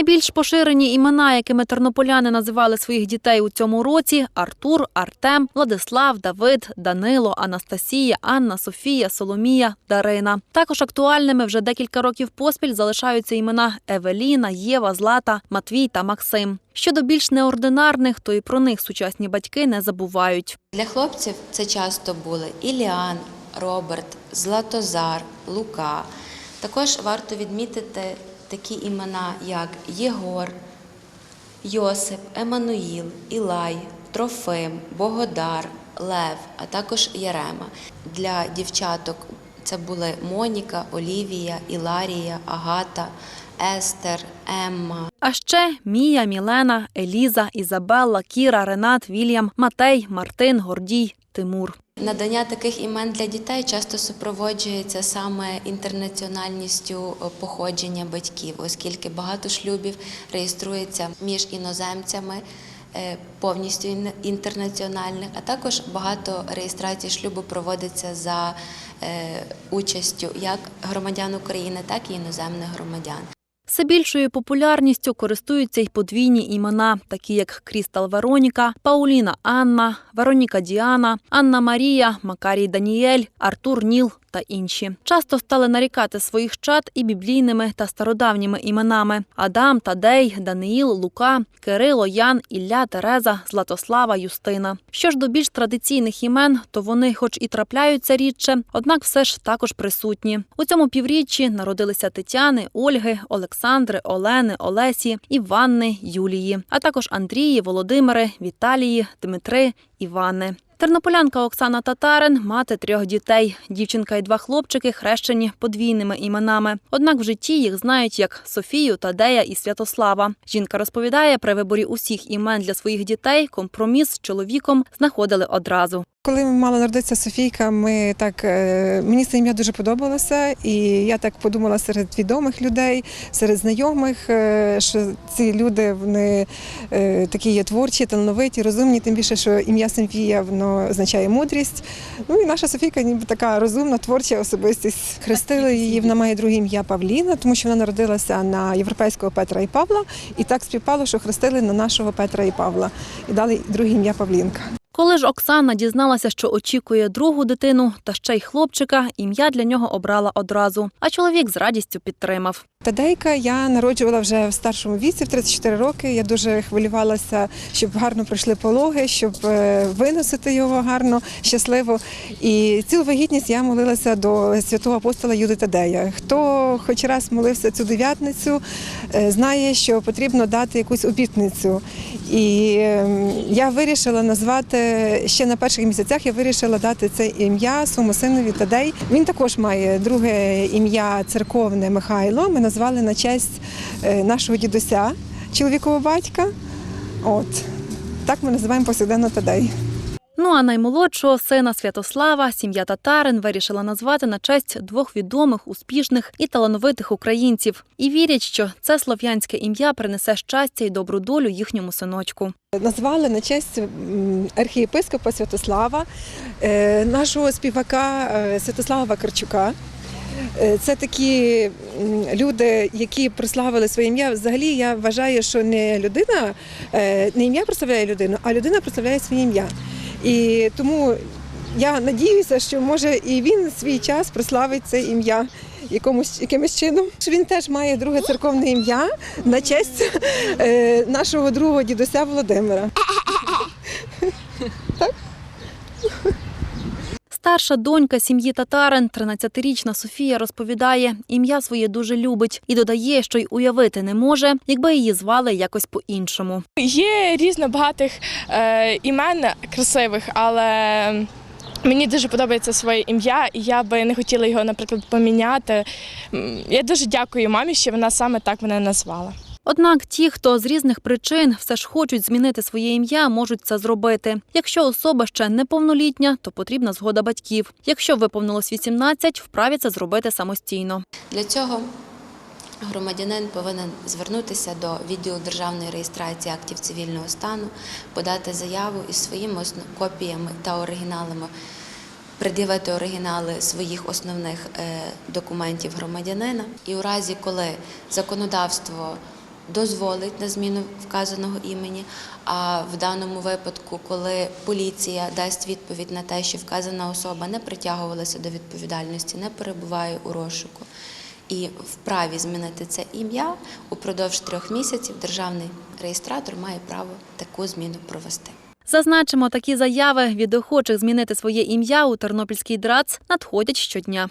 Найбільш поширені імена, якими тернополяни називали своїх дітей у цьому році: Артур, Артем, Владислав, Давид, Данило, Анастасія, Анна, Софія, Соломія, Дарина. Також актуальними вже декілька років поспіль залишаються імена Евеліна, Єва, Злата, Матвій та Максим. Щодо більш неординарних, то і про них сучасні батьки не забувають. Для хлопців це часто були Іліан, Роберт, Златозар, Лука. Також варто відмітити такі імена, як Єгор, Йосип, Еммануїл, Ілай, Трофим, Богодар, Лев, а також Ярема. Для дівчаток це були Моніка, Олівія, Іларія, Агата, Естер, Емма, А ще Мія, Мілена, Еліза, Ізабелла, Кіра, Ренат, Вільям, Матей, Мартин, Гордій, Тимур. Надання таких імен для дітей часто супроводжується саме інтернаціональністю походження батьків, оскільки багато шлюбів реєструється між іноземцями. Е, Повністю ін- інтернаціональних, а також багато реєстрацій шлюбу проводиться за е, участю як громадян України, так і іноземних громадян. Все більшою популярністю користуються й подвійні імена, такі як Крістал Вероніка, Пауліна Анна, Вероніка Діана, Анна Марія, Макарій Даніель, Артур Ніл та інші. Часто стали нарікати своїх чад і біблійними та стародавніми іменами: Адам, Тадей, Даниїл, Лука, Кирило, Ян, Ілля, Тереза, Златослава, Юстина. Що ж до більш традиційних імен, то вони, хоч і трапляються рідше, однак все ж також присутні. У цьому півріччі народилися Тетяни, Ольги, Олександри, Олени, Олесі, Іванни, Юлії, а також Андрії, Володимири, Віталії, Дмитри, Івани. Тернополянка Оксана Татарин мати трьох дітей. Дівчинка і два хлопчики хрещені подвійними іменами. Однак в житті їх знають як Софію, Тадея і Святослава. Жінка розповідає, при виборі усіх імен для своїх дітей компроміс з чоловіком знаходили одразу. Коли мала народитися Софійка, ми так е, мені це ім'я дуже подобалося, і я так подумала серед відомих людей, серед знайомих, е, що ці люди вони е, такі є творчі, талановиті, розумні. Тим більше, що ім'я Софія воно означає мудрість. Ну і наша Софійка ніби така розумна, творча особистість. Хрестили її. Вона має друге ім'я Павліна, тому що вона народилася на європейського Петра і Павла, і так співпало, що хрестили на нашого Петра і Павла і дали друге ім'я Павлінка. Коли ж Оксана дізналася, що очікує другу дитину та ще й хлопчика, ім'я для нього обрала одразу. А чоловік з радістю підтримав. Тадейка я народжувала вже в старшому віці, в 34 роки. Я дуже хвилювалася, щоб гарно пройшли пологи, щоб е, виносити його гарно, щасливо. І цю вагітність я молилася до святого апостола Юди Тадея. Хто хоч раз молився цю дев'ятницю, е, знає, що потрібно дати якусь обітницю. І ем, я вирішила назвати ще на перших місяцях. Я вирішила дати це ім'я своєму синові Тадей. Він також має друге ім'я церковне Михайло. Ми назвали на честь е, нашого дідуся, чоловікового батька. От так ми називаємо повсякденно Тадей. Ну а наймолодшого сина Святослава сім'я татарин вирішила назвати на честь двох відомих, успішних і талановитих українців. І вірять, що це слов'янське ім'я принесе щастя і добру долю їхньому синочку. Назвали на честь архієпископа Святослава, е, нашого співака е, Святослава Вакарчука. Е, Це такі люди, які прославили своє ім'я. Взагалі я вважаю, що не людина, не ім'я прославляє людину, а людина прославляє своє ім'я. І тому я надіюся, що може і він свій час прославить це ім'я якомусь якимось чином. Він теж має друге церковне ім'я на честь е, нашого другого дідуся Володимира. Старша донька сім'ї татарин, 13-річна Софія, розповідає, ім'я своє дуже любить і додає, що й уявити не може, якби її звали якось по-іншому. Є різно багатих е, імен красивих, але мені дуже подобається своє ім'я, і я би не хотіла його, наприклад, поміняти. Я дуже дякую мамі, що вона саме так мене назвала. Однак ті, хто з різних причин все ж хочуть змінити своє ім'я, можуть це зробити. Якщо особа ще неповнолітня, то потрібна згода батьків. Якщо виповнилось 18, вправі це зробити самостійно. Для цього громадянин повинен звернутися до відділу державної реєстрації актів цивільного стану, подати заяву із своїми копіями та оригіналами, пред'явити оригінали своїх основних е, документів громадянина. І у разі, коли законодавство дозволить на зміну вказаного імені. А в даному випадку, коли поліція дасть відповідь на те, що вказана особа не притягувалася до відповідальності, не перебуває у розшуку і вправі змінити це ім'я, упродовж трьох місяців державний реєстратор має право таку зміну провести. Зазначимо, такі заяви від охочих змінити своє ім'я у Тернопільський ДРАЦ надходять щодня.